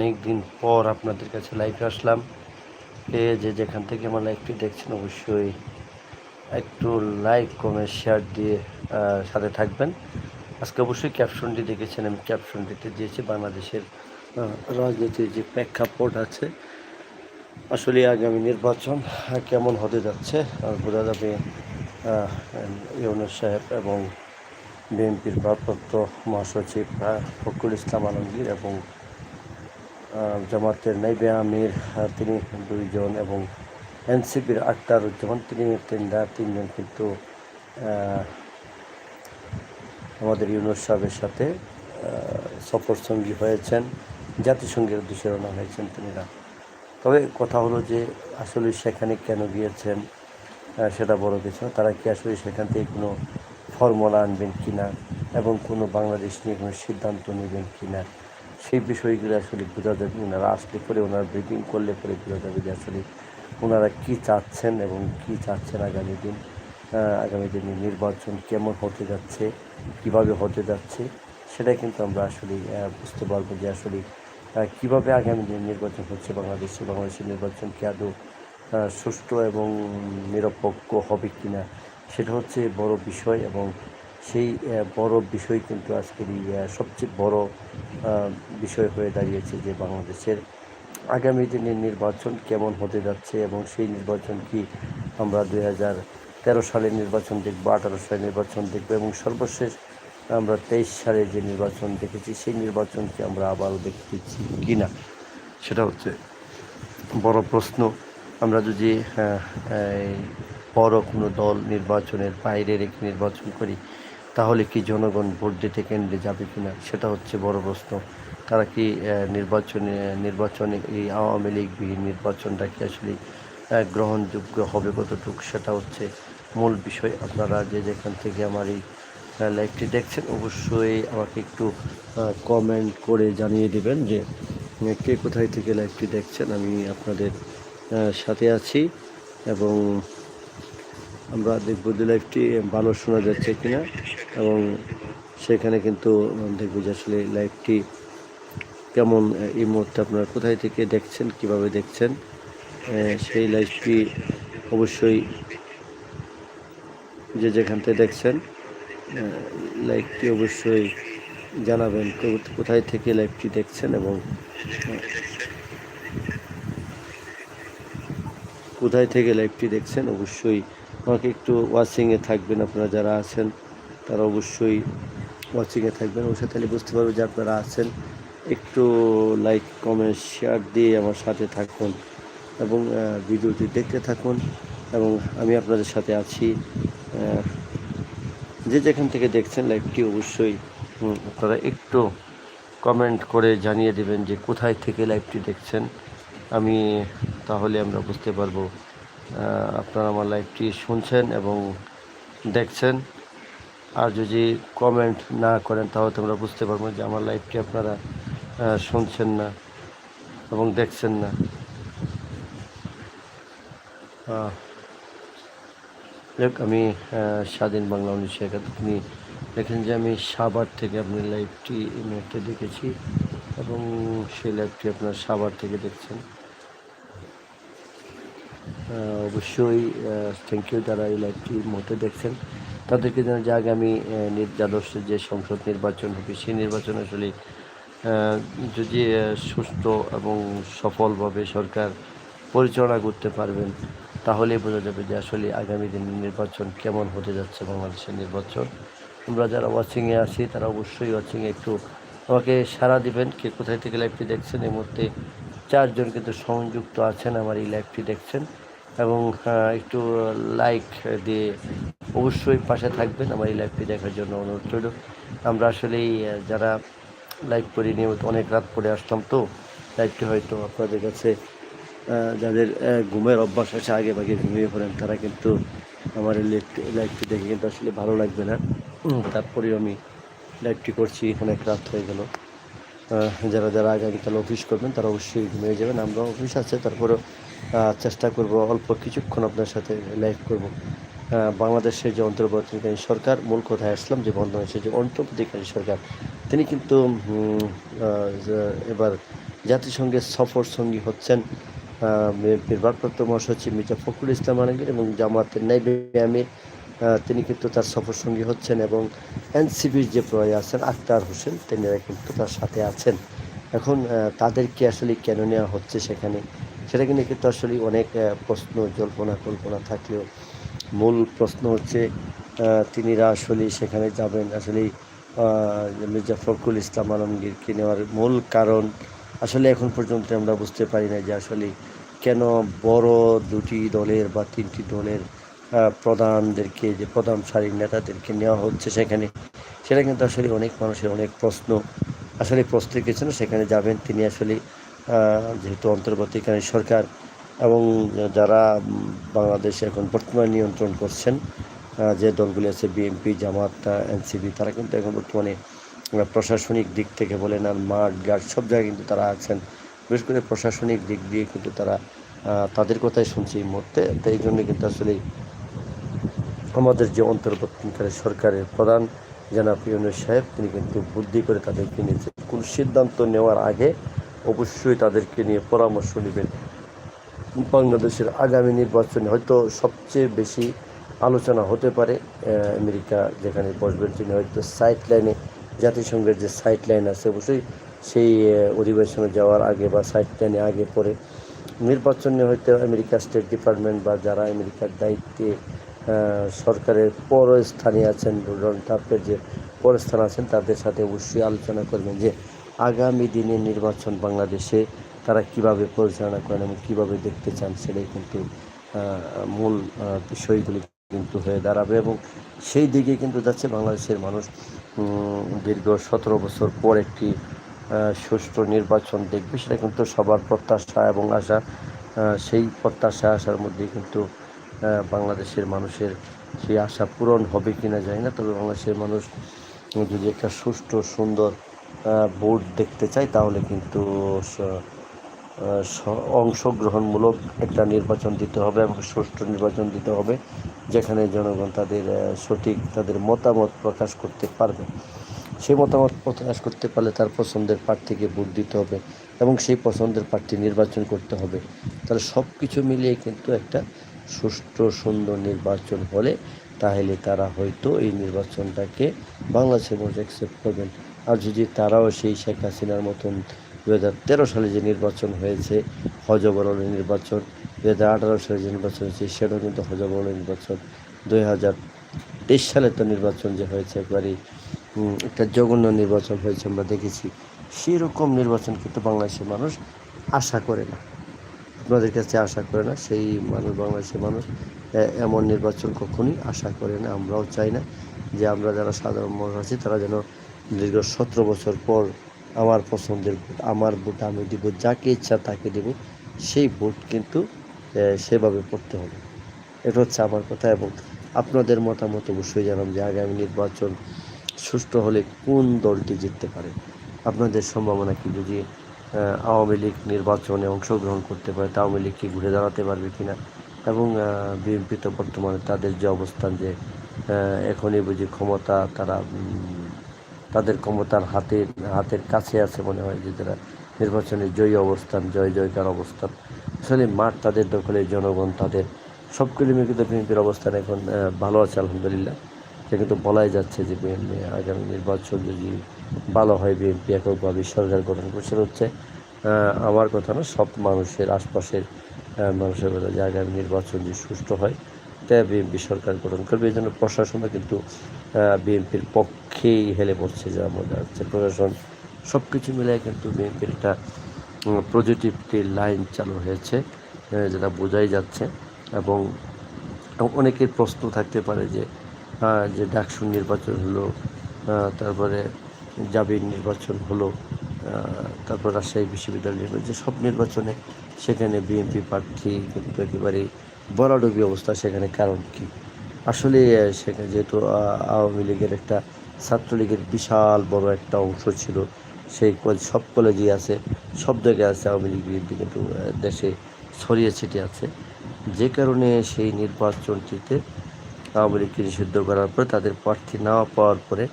অনেকদিন পর আপনাদের কাছে লাইভে আসলাম। যে যেখান থেকে আমার লাইভটি দেখছেন, অবশ্যই একটু লাইক কমেন্ট শেয়ার দিয়ে সাথে থাকবেন। আজকে অবশ্যই ক্যাপশনটি দেখেছেন, আমি ক্যাপশনটিতে দিয়েছি। বাংলাদেশের রাজনীতির যে প্রেক্ষাপট আছে আসলে আগামী নির্বাচন কেমন হতে যাচ্ছে? আর বোঝা যাবে ইউনুস সাহেব এবং বিএনপির ভারপ্রাপ্ত মহাসচিব ফখরুল ইসলাম আলমগীর এবং জামাতের নাইবে আমির তিনি দুইজন এবং এনসিপির আক্তারুজ্জামান তিনি তিনটা তিনজন কিন্তু আমাদের ইউনুস সাহেবের সাথে সফর সঙ্গী হয়েছেন, জাতিসংঘের উদ্দেশ্যে রওনা হয়েছেন তিনিরা। তবে কথা হলো যে, আসলে সেখানে কেন গিয়েছেন সেটা বড় কিছু তারা কি আসলে সেখান থেকে কোনো ফর্মুলা আনবেন কিনা এবং কোনো বাংলাদেশ নিয়ে কোনো সিদ্ধান্ত নেবেন কিনা? সেই বিষয়গুলো আসলে বোঝা যাবে, ওনারা আসলে পরে ওনারা ব্রিফিং করলে পরে বোঝা যাবে যে আসলে ওনারা কী চাচ্ছেন এবং কী চাচ্ছেন আগামী দিন আগামী দিনে নির্বাচন কেমন হতে যাচ্ছে, কীভাবে হতে যাচ্ছে, সেটা কিন্তু আমরা আসলে বুঝতে পারব যে আসলে কীভাবে আগামী দিনে নির্বাচন হচ্ছে, বাংলাদেশে বাংলাদেশের নির্বাচন কি আদৌ সুষ্ঠু এবং নিরপেক্ষ হবে কি না সেটা হচ্ছে বড় বিষয় এবং সেই বড় বিষয় কিন্তু আজকের এই সবচেয়ে বড় বিষয় হয়ে দাঁড়িয়েছে যে বাংলাদেশের আগামী দিনের নির্বাচন কেমন হতে যাচ্ছে এবং সেই নির্বাচন কি আমরা দুই হাজার তেরো সালের নির্বাচন দেখব, আঠারো সালের নির্বাচন দেখব এবং সর্বশেষ আমরা তেইশ সালে যে নির্বাচন দেখেছি, সেই নির্বাচনকে আমরা আবারও দেখতেছি কি না সেটা হচ্ছে বড় প্রশ্ন। আমরা যদি বড় কোনো দল নির্বাচনের বাইরে রেখে নির্বাচন করি তাহলে কি জনগণ ভোট দিতে কেন্দ্রে যাবে কিনা সেটা হচ্ছে বড় প্রশ্ন। তারা কি নির্বাচনে নির্বাচনে এই আওয়ামী লীগবিহীন নির্বাচনটা কি আসলে গ্রহণযোগ্য হবে কতটুকু সেটা হচ্ছে মূল বিষয়। আপনারা যে যেখান থেকে আমার এই লাইভটি দেখছেন অবশ্যই আমাকে একটু কমেন্ট করে জানিয়ে দেবেন যে কে কোথায় থেকে লাইভটি দেখছেন। আমি আপনাদের সাথে আছি এবং আমরা দেখব যে লাইভটি ভালো শোনা যাচ্ছে কিনা এবং সেখানে কিন্তু দেখব যে আসলে লাইভটি কেমন এই মুহূর্তে আপনারা কোথায় থেকে দেখছেন, কীভাবে দেখছেন। সেই লাইভটি অবশ্যই যে যেখান থেকে দেখছেন লাইভটি অবশ্যই জানাবেন কোথায় থেকে লাইভটি দেখছেন এবং কোথায় থেকে লাইভটি দেখছেন অবশ্যই আমাকে একটু ওয়াচিংয়ে থাকবেন, আপনারা যারা আছেন, তারা অবশ্যই ওয়াচিংয়ে থাকবেন। অবশ্যই তাহলে বুঝতে পারব যে আপনারা আছেন। একটু লাইক কমেন্ট শেয়ার দিয়ে আমার সাথে থাকুন এবং ভিডিওটি দেখতে থাকুন এবং আমি আপনাদের সাথে আছি। যে যেখান থেকে দেখছেন লাইভটি অবশ্যই আপনারা একটু কমেন্ট করে জানিয়ে দেবেন যে কোথায় থেকে লাইভটি দেখছেন। আমি তাহলে আমরা বুঝতে পারব আপনারা আমার লাইভটি শুনছেন এবং দেখছেন। আর যদি কমেন্ট না করেন, তাহলে তোমরা বুঝতে পারব যে আমার লাইভটি আপনারা শুনছেন না এবং দেখছেন না। যাক, আমি স্বাধীন বাংলা উনিশশো একাত্তর দেখেন যে, আমি সাভার থেকে আপনার লাইভটি এই দেখেছি এবং সেই লাইভটি আপনার সাভার থেকে দেখছেন। অবশ্যই থ্যাংক ইউ যারা এই লাইভটি মুহূর্তে দেখছেন। তাদেরকে যেন যে আগামী দ্বাদশ যে সংসদ নির্বাচন হবে, সেই নির্বাচন আসলে যদি সুস্থ এবং সফলভাবে সরকার পরিচালনা করতে পারবেন, তাহলেই বোঝা যাবে যে আসলে আগামী দিনের নির্বাচন কেমন হতে যাচ্ছে বাংলাদেশের নির্বাচন। আমরা যারা ওয়াচিংয়ে আছি, তারা অবশ্যই ওয়াচিংয়ে একটু আমাকে সাড়া দিবেন কে কোথায় থেকে লাইভটি দেখছেন। এই মুহূর্তে চারজন কিন্তু সংযুক্ত আছেন, আমার এই লাইভটি দেখছেন। এবং একটু লাইক দিয়ে অবশ্যই পাশে থাকবেন আমার এই লাইভটি দেখার জন্য অনুরোধ রইল। আমরা আসলেই যারা লাইভ করি, নিয়মিত অনেক রাত পরে আসতাম তো লাইভটি হয়তো আপনাদের কাছে যাদের ঘুমের অভ্যাস আছে, আগে ভাগে ঘুমিয়ে পড়েন, তারা কিন্তু আমার এই লাইভটি দেখে কিন্তু আসলে ভালো লাগবে না। তারপরেও আমি লাইভটি করছি অনেক রাত হয়ে গেল। যারা যারা আগামীকাল অফিস করবেন, তারা অবশ্যই ঘুমিয়ে যাবেন। আমরা অফিস আছে, তারপরেও চেষ্টা করব অল্প কিছুক্ষণ আপনার সাথে লাইভ করব। বাংলাদেশের যে অন্তর্বর্তীকালীন সরকার, মূল কথায় আসলাম যে বাংলাদেশের যে অন্তর্বর্তীকালীন সরকার, তিনি কিন্তু এবার জাতিসংঘের সফর সঙ্গী হচ্ছেন ভারপ্রাপ্ত মহাসচিব মির্জা ফখরুল ইসলাম আলমগীর এবং জামাতের নাইব আমির তিনি কিন্তু তার সফর সঙ্গী হচ্ছেন এবং এনসিপির যে প্রয় আছেন আক্তার হোসেন, তিনিরা কিন্তু তার সাথে আছেন। এখন তাদেরকে আসলে কেন নেওয়া হচ্ছে সেখানে? সেটা কিন্তু কিন্তু আসলে অনেক প্রশ্ন, জল্পনা, কল্পনা থাকলেও মূল প্রশ্ন হচ্ছে তিনিরা আসলে সেখানে যাবেন। আসলে মির্জা ফখরুল ইসলাম আলমগীরকে নেওয়ার মূল কারণ আসলে এখন পর্যন্ত আমরা বুঝতে পারি না যে আসলে কেন বড় দুটি দলের বা তিনটি দলের প্রধানদেরকে, যে প্রধান সারির নেতাদেরকে নেওয়া হচ্ছে সেখানে, সেটা কিন্তু আসলে অনেক মানুষের অনেক প্রশ্ন। আসলে প্রস্তুতি কিছু সেখানে যাবেন। তিনি আসলে যেহেতু অন্তর্বর্তীকালীন সরকার এবং যারা বাংলাদেশে এখন বর্তমানে নিয়ন্ত্রণ করছেন যে দলগুলি আছে, বিএনপি, জামাত এনসিবি তারা কিন্তু এখন বর্তমানে প্রশাসনিক দিক থেকে বলেন আর মাঠ, ঘাট, সব জায়গায় কিন্তু তারা আছেন। বিশেষ করে প্রশাসনিক দিক দিয়ে কিন্তু তারা তাদের কথাই শুনছি এই মুহূর্তে। তো এই জন্য কিন্তু আসলে আমাদের যে অন্তর্বর্তীকালীন সরকারের প্রধান জনাব ইউনুস সাহেব, তিনি কিন্তু বুদ্ধি করে তাদেরকে নিয়েছে কোন সিদ্ধান্ত নেওয়ার আগে অবশ্যই তাদেরকে নিয়ে পরামর্শ নেবেন। বাংলাদেশের আগামী নির্বাচনে হয়তো সবচেয়ে বেশি আলোচনা হতে পারে আমেরিকা যেখানে বসবেন তিনি হয়তো সাইড লাইনে জাতিসংঘের যে সাইড লাইন আছে অবশ্যই সেই অধিবেশনে যাওয়ার আগে বা সাইড লাইনে আগে পরে নির্বাচনে হয়তো আমেরিকা স্টেট ডিপার্টমেন্ট বা যারা আমেরিকার দায়িত্বে সরকারের পরস্থানে আছেন ডোনাল্ড ট্রাম্পের যে পরস্থান আছেন, তাদের সাথে অবশ্যই আলোচনা করবেন যে আগামী দিনে নির্বাচন বাংলাদেশে তারা কীভাবে পরিচালনা করেন এবং কীভাবে দেখতে চান সেটাই কিন্তু মূল বিষয়গুলি কিন্তু হয়ে দাঁড়াবে এবং সেই দিকে কিন্তু যাচ্ছে বাংলাদেশের মানুষ। দীর্ঘ সতেরো বছর পর একটি সুষ্ঠু নির্বাচন দেখবে, সেটা কিন্তু সবার প্রত্যাশা এবং আশা। সেই প্রত্যাশা, আশার মধ্যে কিন্তু বাংলাদেশের মানুষের সেই আশা পূরণ হবে কিনা জানি না, তবে বাংলাদেশের মানুষ যদি একটা সুষ্ঠু, সুন্দর ভোট দেখতে চায় তাহলে কিন্তু অংশগ্রহণমূলক একটা নির্বাচন দিতে হবে এবং সুষ্ঠু নির্বাচন দিতে হবে, যেখানে জনগণ তাদের সঠিক তাদের মতামত প্রকাশ করতে পারবে। সেই মতামত প্রকাশ করতে পারলে তার পছন্দের প্রার্থীকে ভোট দিতে হবে এবং সেই পছন্দের প্রার্থী নির্বাচন করতে হবে। তাহলে সব কিছু মিলিয়ে কিন্তু একটা সুষ্ঠু, সুন্দর নির্বাচন হলে তাহলে তারা হয়তো এই নির্বাচনটাকে বাংলাদেশের মানুষ অ্যাকসেপ্ট করবেন। আর যদি তারাও সেই শেখ হাসিনার মতন দু হাজার তেরো সালে যে নির্বাচন হয়েছে হজবরলের নির্বাচন দু হাজার আঠারো সালে যে নির্বাচন হয়েছে, সেটাও কিন্তু হজবরলের নির্বাচন। দুই হাজার তেইশ সালে তো নির্বাচন যে হয়েছে, একবারই একটা জঘন্য নির্বাচন হয়েছে আমরা দেখেছি। সেরকম নির্বাচন কিন্তু বাংলাদেশের মানুষ আশা করে না। আপনাদের কাছে আশা করে না? সেই মানুষ, বাংলাদেশের মানুষ এমন নির্বাচন কখনই আশা করে না, আমরাও চাই না যে আমরা যারা সাধারণ মানুষ আছি, তারা যেন দীর্ঘ সতেরো বছর পর আমার পছন্দের ভোট, আমার ভোট আমি দিব, যাকে ইচ্ছা তাকে দেব, সেই ভোট কিন্তু সেভাবে পড়তে হবে। এটা হচ্ছে আমার কথা এবং আপনাদের মতামত অবশ্যই জানাম যে আগামী নির্বাচন সুষ্ঠু হলে কোন দলটি জিততে পারে। আপনাদের সম্ভাবনা কি? যদি আওয়ামী লীগ নির্বাচনে অংশগ্রহণ করতে পারে, তা আওয়ামী লীগ কি ঘুরে দাঁড়াতে পারবে কিনা? এবং বিএনপি তো বর্তমানে তাদের যে অবস্থান যে এখনই বুঝি ক্ষমতা তারা তাদের ক্ষমতার হাতের হাতের কাছে আছে মনে হয় যে তারা নির্বাচনে জয়ী অবস্থান, জয়, জয়কার অবস্থান। আসলে মাঠ তাদের দখলে, জনগণ তাদের সবগুলি মিলে কিন্তু বিএনপির অবস্থান এখন ভালো আছে, আলহামদুলিল্লাহ। সে কিন্তু বলাই যাচ্ছে যে বিএনপি আগামী নির্বাচন যদি ভালো হয়, বিএনপি এককভাবে সরকার গঠন করছে হচ্ছে আমার কথা না, সব মানুষের আশপাশের মানুষের কথা যে আগামী নির্বাচন যদি সুষ্ঠু হয়, তা বিএনপি সরকার গঠন করবে। এই জন্য প্রশাসনও কিন্তু বিএনপির পক্ষেই হেলে পড়ছে যা মনে হচ্ছে। প্রশাসন সব কিছু মিলে কিন্তু বিএনপির একটা পজিটিভ লাইন চালু হয়েছে যেটা বোঝাই যাচ্ছে। এবং অনেকের প্রশ্ন থাকতে পারে যে যে ডাকসু নির্বাচন হলো তারপরে জাবির নির্বাচন হলো তারপর রাজশাহী বিশ্ববিদ্যালয় নির্বাচন, যে সব নির্বাচনে সেখানে বিএনপি প্রার্থী কিন্তু একেবারে বলাডুবি অবস্থা, সেখানে কারণ কি? আসলে সেখানে যেহেতু আওয়ামী লীগের একটা ছাত্রলীগের বিশাল বড় একটা অংশ ছিল, সেই সব কলেজেই আছে, সব জায়গায় আছে আওয়ামী লীগ, বিএনপি কিন্তু দেশে ছড়িয়ে ছিটিয়ে আছে। যে কারণে সেই নির্বাচনটিতে আওয়ামী লীগকে নিষিদ্ধ করার পরে তাদের প্রার্থী না পাওয়ার পরে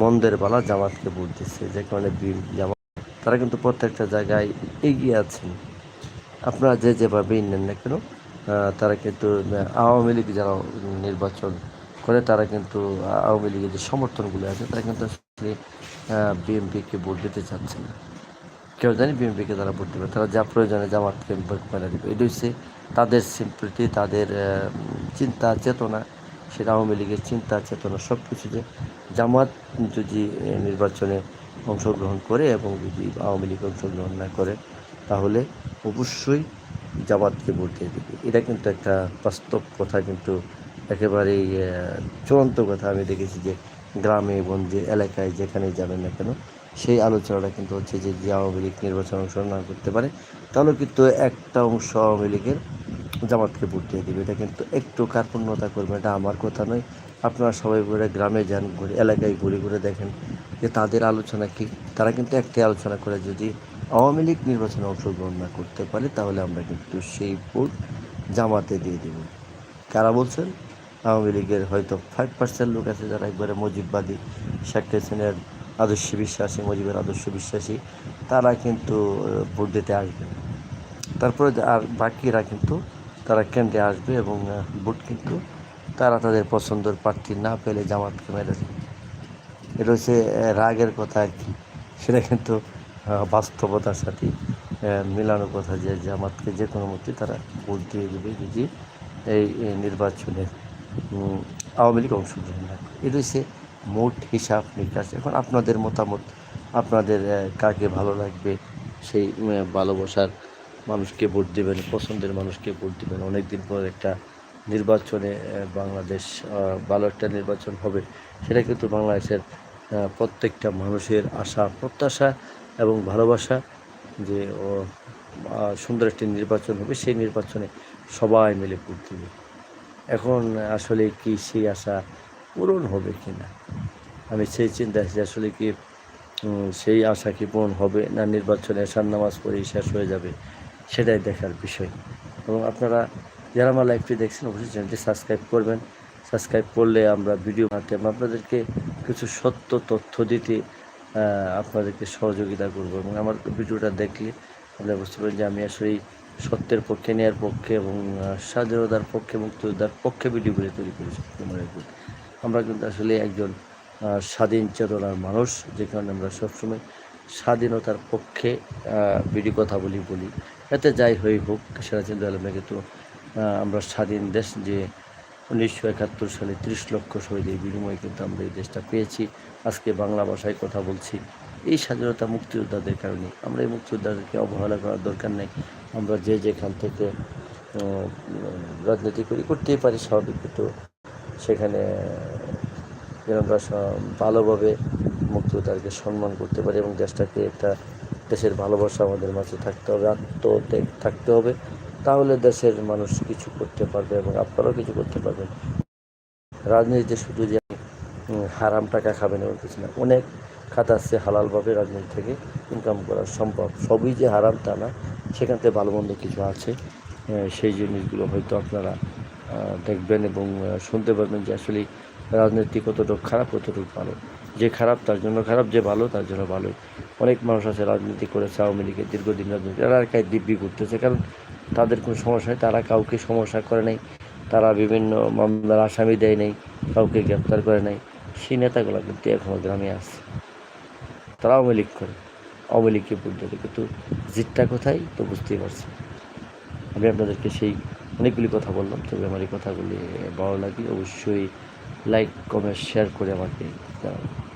মন্দের বালা জামাতকে ভোট দিচ্ছে, যে কারণে বিএনপি জামাত, তারা কিন্তু প্রত্যেকটা জায়গায় এগিয়ে আছেন। আপনারা যে যেভাবেই নেন না কেন তারা কিন্তু আওয়ামী লীগ যারা নির্বাচন করে, তারা কিন্তু আওয়ামী লীগের যে সমর্থনগুলো আছে, তারা কিন্তু আসলে বিএনপিকে ভোট দিতে চাচ্ছে না। কেউ জানি বিএনপিকে তারা ভোট দেবে, তারা যা প্রয়োজনে জামাতকে মেরে দেবে। এটা হচ্ছে তাদের সিম্পলিটি তাদের চিন্তা, চেতনা। সেটা আওয়ামী লীগের চিন্তা, চেতনা সব কিছু যে জামাত যদি নির্বাচনে অংশগ্রহণ করে এবং যদি আওয়ামী লীগ অংশগ্রহণ না করে তাহলে অবশ্যই জামাতকে ভোট দিয়ে দেবে। এটা কিন্তু একটা বাস্তব কথা, কিন্তু একেবারেই চূড়ান্ত কথা। আমি দেখেছি যে গ্রামে গঞ্জে এলাকায় যেখানে যাবেন না কেন, সেই আলোচনাটা কিন্তু হচ্ছে যে যে আওয়ামী লীগ নির্বাচন অংশগ্রহণ না করতে পারে, তাহলে কিন্তু একটা অংশ আওয়ামী লীগের জামাতকে ভোট দিয়ে দেবে। এটা কিন্তু একটু কার্পণ্যতা করবে, এটা আমার কথা নয়। আপনারা সবাই ঘুরে গ্রামে যান, ঘুরে এলাকায় ঘুরে ঘুরে দেখেন যে তাদের আলোচনা কি। তারা কিন্তু একটাই আলোচনা করে, যদি আওয়ামী লীগ নির্বাচনে অংশগ্রহণ না করতে পারে, তাহলে আমরা কিন্তু সেই ভোট জামাতে দিয়ে দেব। কারা বলছেন? আওয়ামী লীগের হয়তো ফাইভ পার্সেন্ট লোক আছে যারা একবারে মুজিববাদী, শেখ হাসিনার আদর্শ বিশ্বাসী, মজিবের আদর্শ বিশ্বাসী, তারা কিন্তু ভোট দিতে আসবে। তারপরে আর বাকিরা কিন্তু, তারা কেন্দ্রে আসবে এবং ভোট কিন্তু তারা তাদের পছন্দের প্রার্থী না পেলে জামাতকে মেরে এটা হচ্ছে রাগের কথা আর কি। সেটা কিন্তু বাস্তবতার সাথে মিলানোর কথা যে জামাতকে যে কোনো মতে তারা ভোট দিয়ে দেবে যদি এই এই নির্বাচনে আওয়ামী লীগ অংশগ্রহণ না। এটা হচ্ছে মোট হিসাব নিকাশ। এখন আপনাদের মতামত, আপনাদের কাকে ভালো লাগবে? সেই ভালোবাসার মানুষকে ভোট দেবেন, পছন্দের মানুষকে ভোট দেবেন। অনেক দিন পর একটা নির্বাচনে বাংলাদেশ ভালো একটা নির্বাচন হবে, সেটা কিন্তু বাংলাদেশের প্রত্যেকটা মানুষের আশা, প্রত্যাশা এবং ভালোবাসা যে ও সুন্দর একটি নির্বাচন হবে, সেই নির্বাচনে সবাই মিলে ভোট দেবে। এখন আসলে কি সেই আশা পূরণ হবে কি না আমি সেই চিন্তা আছি আসলে কি সেই আশা কি পূরণ হবে না নির্বাচনে এসার নামাজ পড়েই শেষ হয়ে যাবে, সেটাই দেখার বিষয়। এবং আপনারা যারা আমার লাইভটি দেখছেন, অবশ্যই চ্যানেলটি সাবস্ক্রাইব করবেন। সাবস্ক্রাইব করলে আমরা ভিডিও এবং আপনাদেরকে কিছু সত্য তথ্য দিতে আপনাদেরকে সহযোগিতা করব এবং আমার ভিডিওটা দেখলে আপনারা বুঝতে পারেন যে আমি আসলে সত্যের পক্ষে, ন্যায়ের পক্ষে এবং স্বাধীনতার পক্ষে মুক্তিযোদ্ধার পক্ষে ভিডিওগুলি তৈরি করেছি মনে আমরা কিন্তু আসলে একজন স্বাধীন চেতনার মানুষ, যে কারণে আমরা সবসময় স্বাধীনতার পক্ষে বিডি কথা বলি বলি। এতে যাই হই হোক, সেটা চিন্তা আলমে কিন্তু আমরা স্বাধীন দেশ যে উনিশশো একাত্তর সালে ত্রিশ লক্ষ শহীদের বিনিময়ে কিন্তু আমরা এই দেশটা পেয়েছি। আজকে বাংলা ভাষায় কথা বলছি। এই স্বাধীনতা মুক্তিযোদ্ধাদের কারণে। আমরা এই মুক্তিযোদ্ধাদেরকে অবহেলা করার দরকার নেই। আমরা যে যেখান থেকে রাজনীতি করি, করতেই পারি স্বাভাবিক, কিন্তু সেখানে যেন আমরা ভালোভাবে মুক্তিযোদ্ধাদেরকে সম্মান করতে পারি এবং দেশটাকে একটা দেশের ভালোবাসা আমাদের মাঝে থাকতে হবে, আত্মত্যাগ থাকতে হবে। তাহলে দেশের মানুষ কিছু করতে পারবে এবং আপনারাও কিছু করতে পারবেন। রাজনীতিতে শুধু যে হারাম টাকা খাবেন এমন কিছু না। অনেক খাত আসছে হালালভাবে রাজনীতি থেকে ইনকাম করা সম্ভব। সবই যে হারাম তা না, সেখান থেকে ভালো মন্দ কিছু আছে সেই জিনিসগুলো হয়তো আপনারা দেখবেন এবং শুনতে পারবেন যে আসলে রাজনীতি কতটুকু খারাপ কতটুকু ভালো। যে খারাপ, তার জন্য খারাপ, যে ভালো, তার জন্য ভালো অনেক মানুষ আছে রাজনীতি করেছে, আওয়ামী লীগের দীর্ঘদিন রাজনীতি তারা আর দিব্যি ঘুরতেছে কারণ তাদের কোনো সমস্যা নেই তারা কাউকে সমস্যা করে নাই, তারা বিভিন্ন মামলার আসামি দেয় নাই, কাউকে গ্রেপ্তার করে নাই। সেই নেতাগুলো কিন্তু এখনও গ্রামে আছে। তারা আওয়ামী লীগ করে, আওয়ামী লীগকে ভোট দেবে কিন্তু জিতটা কোথায় তো বুঝতেই পারছি আমি আপনাদেরকে সেই অনেকগুলি কথা বললাম, তবে আমার এই কথাগুলি ভালো লাগে অবশ্যই লাইক, কমেন্ট শেয়ার করে আমাকে জানাবেন।